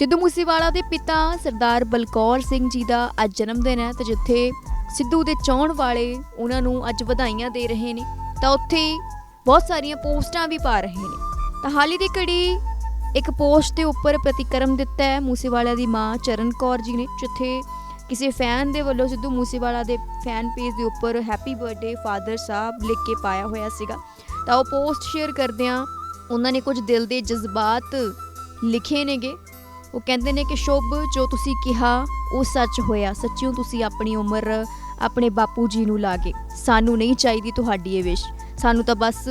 ਸਿੱਧੂ ਮੂਸੇਵਾਲਾ ਦੇ ਪਿਤਾ ਸਰਦਾਰ ਬਲਕੌਰ ਸਿੰਘ ਜੀ ਦਾ ਅੱਜ ਜਨਮ ਦਿਨ ਹੈ ਤੇ ਜਿੱਥੇ ਸਿੱਧੂ ਦੇ ਚਾਹਣ ਵਾਲੇ ਉਹਨਾਂ ਨੂੰ ਅੱਜ ਵਧਾਈਆਂ ਦੇ ਰਹੇ ਨੇ, ਤਾਂ ਉੱਥੇ ਬਹੁਤ ਸਾਰੀਆਂ ਪੋਸਟਾਂ ਵੀ ਪਾ ਰਹੇ ਨੇ। ਤਾਂ ਹਾਲੀ ਦੀ ਘੜੀ ਇੱਕ ਪੋਸਟ ਦੇ ਉੱਪਰ ਪ੍ਰਤੀਕਰਮ ਦਿੱਤਾ ਹੈ ਮੂਸੇਵਾਲਾ ਦੀ ਮਾਂ ਚਰਨ ਕੌਰ ਜੀ ਨੇ, ਜਿੱਥੇ ਕਿਸੇ ਫੈਨ ਦੇ ਵੱਲੋਂ ਸਿੱਧੂ ਮੂਸੇਵਾਲਾ ਦੇ ਫੈਨ ਪੇਜ ਦੇ ਉੱਪਰ ਹੈਪੀ ਬਰਥਡੇ ਫਾਦਰ ਸਾਹਿਬ ਲਿਖ ਕੇ ਪਾਇਆ ਹੋਇਆ ਸੀਗਾ। ਤਾਂ ਉਹ ਪੋਸਟ ਸ਼ੇਅਰ ਕਰਦਿਆਂ ਉਹਨਾਂ ਨੇ ਕੁਝ ਦਿਲ ਦੇ ਜਜ਼ਬਾਤ ਲਿਖੇ ਨੇਗੇ। ਉਹ ਕਹਿੰਦੇ ਨੇ ਕਿ ਸ਼ੁਭ ਜੋ ਤੁਸੀਂ ਕਿਹਾ, ਉਹ ਸੱਚ ਹੋਇਆ। ਸੱਚਿਓ ਤੁਸੀਂ ਆਪਣੀ ਉਮਰ ਆਪਣੇ ਬਾਪੂ ਜੀ ਨੂੰ ਲਾ ਕੇ ਸਾਨੂੰ ਨਹੀਂ ਚਾਹੀਦੀ ਤੁਹਾਡੀ ਇਹ ਵਿਸ਼ ਸਾਨੂੰ ਤਾਂ ਬਸ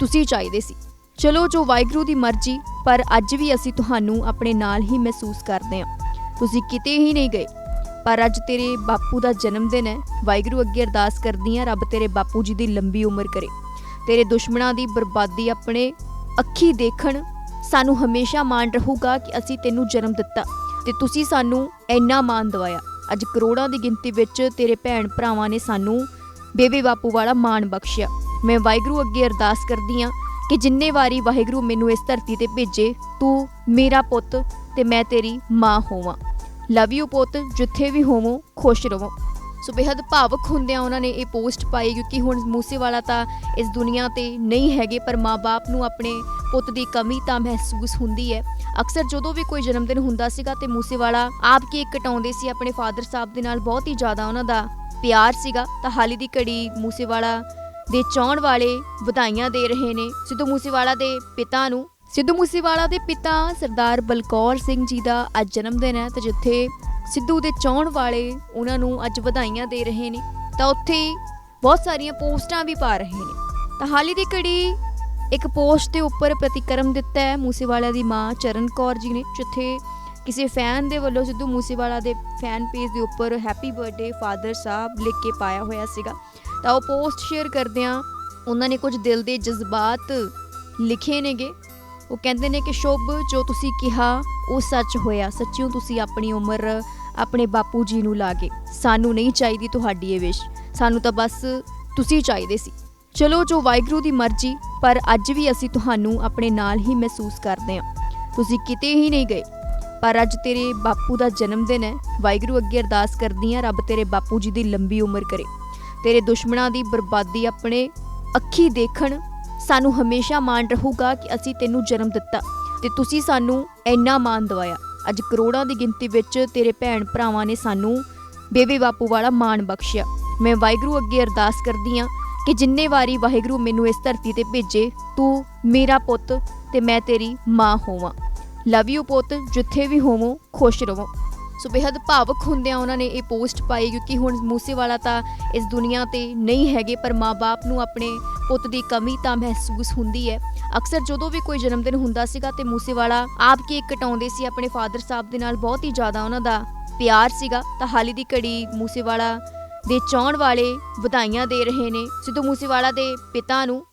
ਤੁਸੀਂ ਚਾਹੀਦੇ ਸੀ। ਚਲੋ ਜੋ ਵਾਹਿਗੁਰੂ ਦੀ ਮਰਜ਼ੀ, ਪਰ ਅੱਜ ਵੀ ਅਸੀਂ ਤੁਹਾਨੂੰ ਆਪਣੇ ਨਾਲ ਹੀ ਮਹਿਸੂਸ ਕਰਦੇ ਹਾਂ। ਤੁਸੀਂ ਕਿਤੇ ਹੀ ਨਹੀਂ ਗਏ, ਪਰ ਅੱਜ ਤੇਰੇ ਬਾਪੂ ਦਾ ਜਨਮ ਦਿਨ ਹੈ। ਵਾਹਿਗੁਰੂ ਅੱਗੇ ਅਰਦਾਸ ਕਰਦੀ ਹਾਂ, ਰੱਬ ਤੇਰੇ ਬਾਪੂ ਜੀ ਦੀ ਲੰਬੀ ਉਮਰ ਕਰੇ। ਤੇਰੇ ਦੁਸ਼ਮਣਾਂ ਦੀ ਬਰਬਾਦੀ ਆਪਣੇ ਅੱਖੀ ਦੇਖਣ ਸਾਨੂੰ ਹਮੇਸ਼ਾ ਮਾਣ ਰਹੂਗਾ ਕਿ ਅਸੀਂ ਤੈਨੂੰ ਜਨਮ ਦਿੱਤਾ ਤੇ ਤੁਸੀਂ ਸਾਨੂੰ ਇੰਨਾ ਮਾਣ ਦਵਾਇਆ। ਅੱਜ ਕਰੋੜਾਂ ਦੀ ਗਿਣਤੀ ਵਿੱਚ ਤੇਰੇ ਭੈਣ ਭਰਾਵਾਂ ਨੇ ਸਾਨੂੰ ਬੇਬੇ ਬਾਪੂ ਵਾਲਾ ਮਾਣ ਬਖਸ਼ਿਆ। ਮੈਂ ਵਾਹਿਗੁਰੂ ਅੱਗੇ ਅਰਦਾਸ ਕਰਦੀ ਹਾਂ ਕਿ ਜਿੰਨੇ ਵਾਰੀ ਵਾਹਿਗੁਰੂ ਮੈਨੂੰ ਇਸ ਧਰਤੀ ਤੇ ਭੇਜੇ, ਤੂੰ ਮੇਰਾ ਪੁੱਤ ਤੇ ਮੈਂ ਤੇਰੀ ਮਾਂ ਹੋਵਾਂ। ਲਵ ਯੂ ਪੁੱਤ, ਜਿੱਥੇ ਵੀ ਹੋਵੋ, ਖੁਸ਼ ਰਹੋ। ਸੋ ਬੇहद ਭਾਵੁਕ ਹੁੰਦਿਆਂ ਉਹਨਾਂ ਨੇ ਇਹ ਪੋਸਟ ਪਾਈ ਕਿਉਂਕਿ ਹੁਣ ਮੂਸੇਵਾਲਾ ਤਾਂ ਇਸ ਦੁਨੀਆ ਤੇ ਨਹੀਂ ਹੈਗੇ, ਪਰ ਮਾਪੇ ਨੂੰ ਆਪਣੇ ਪੁੱਤ ਦੀ ਕਮੀ ਤਾਂ ਮਹਿਸੂਸ ਹੁੰਦੀ ਹੈ। ਅਕਸਰ ਜਦੋਂ ਵੀ ਕੋਈ ਜਨਮ ਦਿਨ ਹੁੰਦਾ ਸੀਗਾ ਤੇ ਮੂਸੇਵਾਲਾ ਆਪ ਕੇਕ ਕਟਾਉਂਦੇ ਸੀ, ਆਪਣੇ ਫਾਦਰ ਸਾਹਿਬ ਦੇ ਨਾਲ ਬਹੁਤ ਹੀ ਜ਼ਿਆਦਾ ਉਹਨਾਂ ਦਾ ਪਿਆਰ ਸੀਗਾ। ਤਾਂ ਹਾਲੀ ਦੀ ਘੜੀ ਮੂਸੇਵਾਲਾ ਦੇ ਚਾਹਣ ਵਾਲੇ ਵਧਾਈਆਂ ਦੇ ਰਹੇ ਨੇ। ਸਿੱਧੂ ਮੂਸੇਵਾਲਾ ਦੇ ਪਿਤਾ ਨੂੰ। ਸਿੱਧੂ ਮੂਸੇਵਾਲਾ ਦੇ ਪਿਤਾ ਸਰਦਾਰ ਬਲਕੌਰ ਸਿੰਘ ਜੀ ਦਾ ਅੱਜ ਜਨਮ ਦਿਨ ਹੈ ਤੇ ਜਿੱਥੇ ਸਿੱਧੂ ਦੇ ਚਾਹਣ ਵਾਲੇ ਉਹਨਾਂ ਨੂੰ ਅੱਜ ਵਧਾਈਆਂ ਦੇ ਰਹੇ ਨੇ। ਤਾਂ ਉੱਥੇ ਬਹੁਤ ਸਾਰੀਆਂ ਪੋਸਟਾਂ ਵੀ ਪਾ ਰਹੇ ਨੇ। ਤਾਂ ਹਾਲੀ ਦੀ ਘੜੀ ਇੱਕ ਪੋਸਟ ਦੇ ਉੱਪਰ ਪ੍ਰਤੀਕਰਮ ਦਿੱਤਾ ਹੈ ਮੂਸੇਵਾਲਾ ਦੀ ਮਾਂ ਚਰਨ ਕੌਰ ਜੀ ਨੇ, ਜਿੱਥੇ ਕਿਸੇ ਫੈਨ ਦੇ ਵੱਲੋਂ ਸਿੱਧੂ ਮੂਸੇਵਾਲਾ ਦੇ ਫੈਨ ਪੇਜ ਦੇ ਉੱਪਰ ਹੈਪੀ ਬਰਥਡੇ ਫਾਦਰ ਸਾਹਿਬ ਲਿਖ ਕੇ ਪਾਇਆ ਹੋਇਆ ਸੀਗਾ। ਤਾਂ ਉਹ ਪੋਸਟ ਸ਼ੇਅਰ ਕਰਦਿਆਂ ਉਹਨਾਂ ਨੇ ਕੁਝ ਦਿਲ ਦੇ ਜਜ਼ਬਾਤ ਲਿਖੇ ਨੇਗੇ। ਉਹ ਕਹਿੰਦੇ ਨੇ ਕਿ ਸ਼ੁਭ ਜੋ ਤੁਸੀਂ ਕਿਹਾ, ਉਹ ਸੱਚ ਹੋਇਆ। ਸੱਚਿਓ ਤੁਸੀਂ ਆਪਣੀ ਉਮਰ ਆਪਣੇ ਬਾਪੂ ਜੀ ਨੂੰ ਲਾ ਗਏ ਸਾਨੂੰ ਨਹੀਂ ਚਾਹੀਦੀ ਤੁਹਾਡੀ ਇਹ ਵਿਸ਼ ਸਾਨੂੰ ਤਾਂ ਬਸ ਤੁਸੀਂ ਚਾਹੀਦੇ ਸੀ। ਚਲੋ ਜੋ ਵਾਹਿਗੁਰੂ ਦੀ ਮਰਜ਼ੀ, ਪਰ ਅੱਜ ਵੀ ਅਸੀਂ ਤੁਹਾਨੂੰ ਆਪਣੇ ਨਾਲ ਹੀ ਮਹਿਸੂਸ ਕਰਦੇ ਹਾਂ। ਤੁਸੀਂ ਕਿਤੇ ਹੀ ਨਹੀਂ ਗਏ, ਪਰ ਅੱਜ ਤੇਰੇ ਬਾਪੂ ਦਾ ਜਨਮ ਦਿਨ ਹੈ। ਵਾਹਿਗੁਰੂ ਅੱਗੇ ਅਰਦਾਸ ਕਰਦੀ ਹਾਂ, ਰੱਬ ਤੇਰੇ ਬਾਪੂ ਜੀ ਦੀ ਲੰਬੀ ਉਮਰ ਕਰੇ। ਤੇਰੇ ਦੁਸ਼ਮਣਾਂ ਦੀ ਬਰਬਾਦੀ ਆਪਣੇ ਅੱਖੀ ਦੇਖਣ ਸਾਨੂੰ ਹਮੇਸ਼ਾ ਮਾਣ ਰਹੂਗਾ ਕਿ ਅਸੀਂ ਤੈਨੂੰ ਜਨਮ ਦਿੱਤਾ ਤੇ ਤੁਸੀਂ ਸਾਨੂੰ ਇੰਨਾ ਮਾਣ ਦਵਾਇਆ। ਅੱਜ ਕਰੋੜਾਂ ਦੀ ਗਿਣਤੀ ਵਿੱਚ ਤੇਰੇ ਭੈਣ ਭਰਾਵਾਂ ਨੇ ਸਾਨੂੰ ਬੇਬੇ ਬਾਪੂ ਵਾਲਾ ਮਾਣ ਬਖਸ਼ਿਆ। ਮੈਂ ਵਾਹਿਗੁਰੂ ਅੱਗੇ ਅਰਦਾਸ ਕਰਦੀ ਹਾਂ ਕਿ ਜਿੰਨੇ ਵਾਰੀ ਵਾਹਿਗੁਰੂ ਮੈਨੂੰ ਇਸ ਧਰਤੀ ਤੇ ਭੇਜੇ, ਤੂੰ ਮੇਰਾ ਪੁੱਤ ਤੇ ਮੈਂ ਤੇਰੀ ਮਾਂ ਹੋਵਾਂ। ਲਵ ਯੂ ਪੁੱਤ, ਜਿੱਥੇ ਵੀ ਹੋਵੋ, ਖੁਸ਼ ਰਹੋ। ਸੋ ਬੇहद ਭਾਵੁਕ ਹੁੰਦਿਆਂ ਉਹਨਾਂ ਨੇ ਇਹ ਪੋਸਟ ਪਾਈ, ਕਿਉਂਕਿ ਹੁਣ ਮੂਸੇਵਾਲਾ ਤਾਂ ਇਸ ਦੁਨੀਆ ਤੇ ਨਹੀਂ ਹੈਗੇ, ਪਰ ਮਾਪੇ ਨੂੰ ਆਪਣੇ ਪੁੱਤ ਦੀ ਕਮੀ ਤਾਂ ਮਹਿਸੂਸ ਹੁੰਦੀ ਹੈ। ਅਕਸਰ ਜਦੋਂ ਵੀ ਕੋਈ ਜਨਮ ਦਿਨ ਹੁੰਦਾ ਸੀਗਾ ਤੇ ਮੂਸੇਵਾਲਾ ਆਪ ਕੇਕ ਕਟਾਉਂਦੇ ਸੀ, ਆਪਣੇ ਫਾਦਰ ਸਾਹਿਬ ਦੇ ਨਾਲ ਬਹੁਤ ਹੀ ਜ਼ਿਆਦਾ ਉਹਨਾਂ ਦਾ ਪਿਆਰ ਸੀਗਾ, ਤਾਂ ਹਾਲੀ ਦੀ ਘੜੀ ਮੂਸੇਵਾਲਾ ਦੇ ਚਾਹਣ ਵਾਲੇ ਵਧਾਈਆਂ ਦੇ ਰਹੇ ਨੇ। ਸਿੱਧੂ ਮੂਸੇਵਾਲਾ ਦੇ ਪਿਤਾ ਨੂੰ